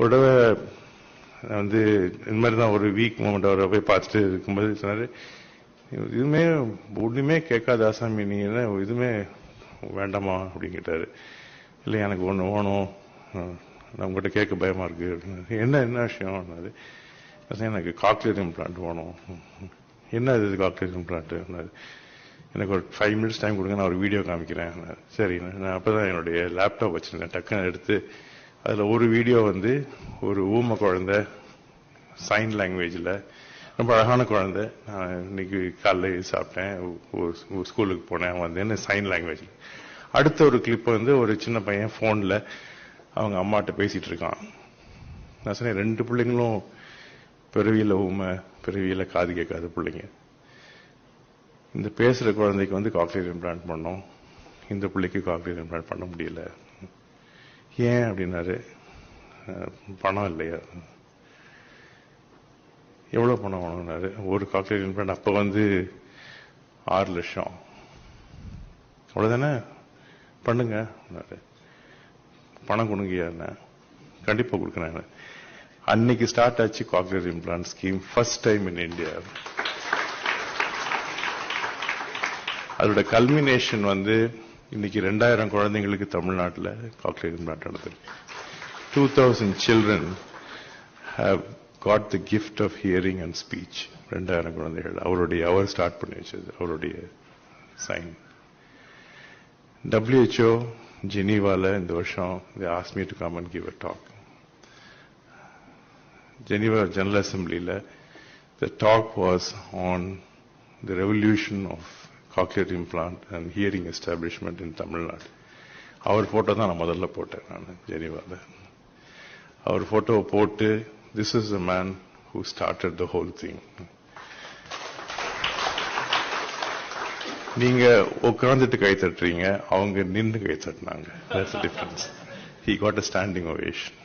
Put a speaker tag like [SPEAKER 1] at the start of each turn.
[SPEAKER 1] ஒரு நான் வந்து இந்த மாதிரி தான் ஒரு வீக் மூமெண்ட் அவரை போய் பார்த்துட்டு இருக்கும்போது சொன்னார் இதுவுமே ஒன்றுமே கேட்காத ஆசாமி நீங்கள் என்ன இதுவுமே வேண்டாமா? அப்படின்னு கேட்டார். இல்லை எனக்கு ஒன்று வேணும். நான் உங்ககிட்ட கேட்க பயமாக இருக்குது அப்படின்னாரு. என்ன என்ன விஷயம்னாரு எனக்கு காக்லேரியம் பிளான்ட் வேணும். என்ன இது காக்லேரியம் பிளான்ட்டுனாரு எனக்கு ஒரு ஃபைவ் மினிட்ஸ் டைம் கொடுங்க நான் ஒரு வீடியோ காமிக்கிறேன். சரி நான் அப்போ தான் என்னுடைய லேப்டாப் வச்சுருந்தேன் டக்குன்னு எடுத்து அதில் ஒரு வீடியோ வந்து ஒரு ஊம குழந்தை சைன் லாங்குவேஜில் ரொம்ப அழகான குழந்தை. நான் இன்னைக்கு காலைல சாப்பிட்டேன். ஒரு- ஸ்கூலுக்கு போனேன். வந்தேன்னு சைன் லாங்குவேஜ் அடுத்த ஒரு கிளிப் வந்து ஒரு சின்ன பையன் ஃபோனில் அவங்க அம்மாட்ட பேசிகிட்டு இருக்கான். நான் சொன்னேன் ரெண்டு பிள்ளைங்களும் பிறவியில் ஊமை பிறவியில் காது கேட்காத பிள்ளைங்க. இந்த பேசுகிற குழந்தைக்கு வந்து காக்லியர் இம்ப்ளான்ட் பண்ணோம் இந்த பிள்ளைக்கு காக்லியர் இம்ப்ளான்ட் பண்ண முடியல. ஏன் அப்படின்னாரு? பணம் இல்லையா? எவ்வளோ பணம் வாங்கினாரு? ஒரு காக்லியர் இம்ப்ளான்ட் அப்போ வந்து ஆறு லட்சம். அவ்வளோதானே பண்ணுங்க பணம் கொடுங்கயா கண்டிப்பாக கொடுக்குறேன் அன்னைக்கு ஸ்டார்ட் ஆச்சு cochlear implant scheme first time in India அதோட கல்மினேஷன் வந்து இன்னைக்கு ரெண்டாயிரம் குழந்தைங்களுக்கு தமிழ்நாட்டில் காக்லேட் implant two thousand children have got the gift of hearing and speech ரெண்டாயிரம் குழந்தைகள். அவருடைய அவர் ஸ்டார்ட் பண்ணி வச்சது. அவருடைய சைன் டபிள்யூஹெச்ஓ ஜெனீவாவில் இந்த வருஷம் they asked to to come and give a Geneva general அசம்பிளியில் the talk was on the revolution of cochlear implant and hearing establishment in Tamil Nadu our photo தான் நான் முதல்ல போட்டேன் நான் ஜெனிவாவில் அவர் ஃபோட்டோவை போட்டு this is the man who started the whole thing நீங்க உட்கார்ந்துட்டு கை தட்டுறீங்க அவங்க நின்று கை தட்டினாங்க. Difference he got a standing ovation